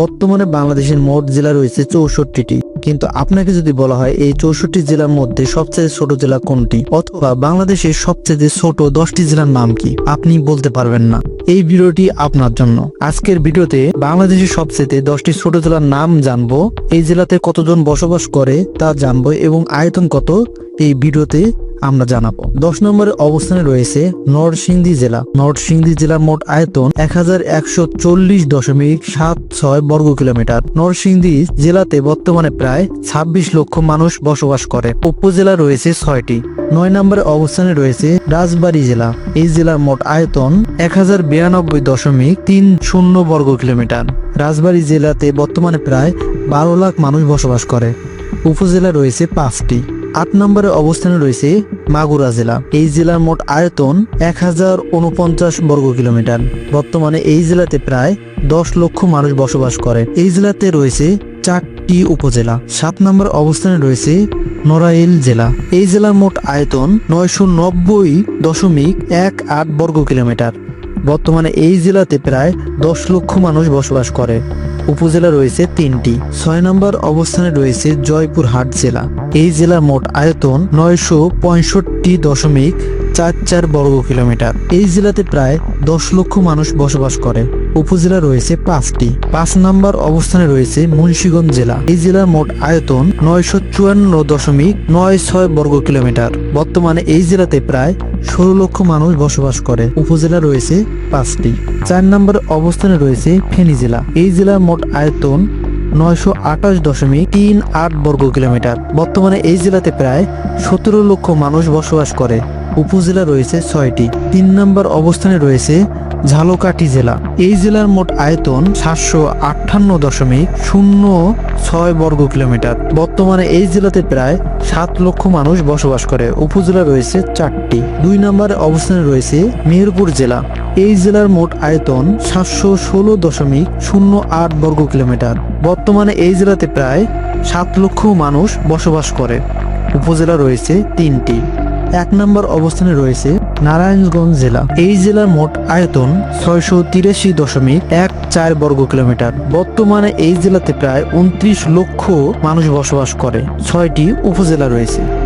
বর্তমানে বাংলাদেশের মোট জেলা রয়েছে চৌষট্টিটি। কিন্তু আপনাকে যদি বলা হয় এই চৌষট্টি জেলার মধ্যে সবচেয়ে ছোট জেলা কোনটি? অথবা বাংলাদেশের সবচেয়ে ছোট দশটি জেলার নাম কি? আপনি বলতে পারবেন না। এই ভিডিওটি আপনার জন্য। আজকের ভিডিওতে বাংলাদেশের সবচেয়ে দশটি ছোট জেলার নাম জানব। এই জেলাতে কতজন বসবাস করে তা জানব এবং আয়তন কত? এই ভিডিওতে আমরা জানাব। দশ নম্বরের অবস্থানে রয়েছে নরসিংদী জেলা। নরসিংদী জেলার মোট আয়তন এক হাজার একশো চল্লিশ দশমিক সাত ছয় বর্গ কিলোমিটার। নরসিংদী জেলাতে বর্তমানে প্রায় ছাব্বিশ লক্ষ মানুষ বসবাস করে। উপজেলা রয়েছে ছয়টি। নয় নম্বরের অবস্থানে রয়েছে রাজবাড়ী জেলা। এই জেলার মোট আয়তন এক হাজার বিরানব্বই দশমিক তিন শূন্য বর্গ কিলোমিটার। রাজবাড়ী জেলাতে বর্তমানে প্রায় বারো লাখ মানুষ বসবাস করে। উপজেলা রয়েছে পাঁচটি। আট নম্বরে অবস্থানে রয়েছে মাগুরা জেলা। এই জেলার মোট আয়তন এক হাজার উনপঞ্চাশ বর্গ কিলোমিটার। বর্তমানে এই জেলাতে প্রায় দশ লক্ষ মানুষ বসবাস করে। এই জেলাতে রয়েছে চারটি উপজেলা। সাত নম্বর অবস্থানে রয়েছে নড়াইল জেলা। এই জেলার মোট আয়তন নয়শো নব্বই দশমিক এক আট বর্গ কিলোমিটার। বর্তমানে এই জেলাতে প্রায় দশ লক্ষ মানুষ বসবাস করে। উপজেলা রয়েছে তিনটি। ছয় নম্বর অবস্থানে রয়েছে জয়পুরহাট জেলা। এই জেলার মোট আয়তন নয়শো পঁয়ষট্টি দশমিক চার চার বর্গ কিলোমিটার। এই জেলাতে প্রায় দশ লক্ষ মানুষ বসবাস করে। উপজেলা রয়েছে পাঁচটি। পাঁচ নম্বর অবস্থানে রয়েছে মুন্সিগঞ্জ জেলা। এই জেলার মোট আয়তন নয়শো চুয়ান্ন দশমিক নয় ছয় বর্গ কিলোমিটার বর্তমানে এই জেলাতে প্রায় ষোলো লক্ষ মানুষ বসবাস করে। উপজেলা রয়েছে পাঁচটি। চার নম্বর অবস্থানে রয়েছে ফেনী জেলা। এই জেলার মোট আয়তন নয়শো আঠাশ দশমিক তিন আট বর্গ কিলোমিটার বর্তমানে এই জেলাতে প্রায় সতেরো লক্ষ মানুষ বসবাস করে। উপজেলা রয়েছে ছয়টি। তিন নম্বর অবস্থানে রয়েছে ঝালকাঠি জেলা। এই জেলার মোট আয়তন সাতশো আটান্ন দশমিক শূন্য ছয় বর্গ কিলোমিটার। বর্তমানে এই জেলাতে প্রায় সাত লক্ষ মানুষ বসবাস করে। উপজেলা রয়েছে চারটি। দুই নম্বরে অবস্থানে রয়েছে মেহেরপুর জেলা। এই জেলার মোট আয়তন সাতশো ষোলো দশমিক শূন্য আট বর্গ কিলোমিটার। বর্তমানে এই জেলাতে প্রায় সাত লক্ষ মানুষ বসবাস করে। উপজেলা রয়েছে তিনটি। এক নম্বর অবস্থানে রয়েছে নারায়ণগঞ্জ জেলা। এই জেলার মোট আয়তন ছয়শো তিরাশি দশমিক এক চার বর্গ কিলোমিটার। বর্তমানে এই জেলাতে প্রায় উনত্রিশ লক্ষ মানুষ বসবাস করে। ছয়টি উপজেলা রয়েছে।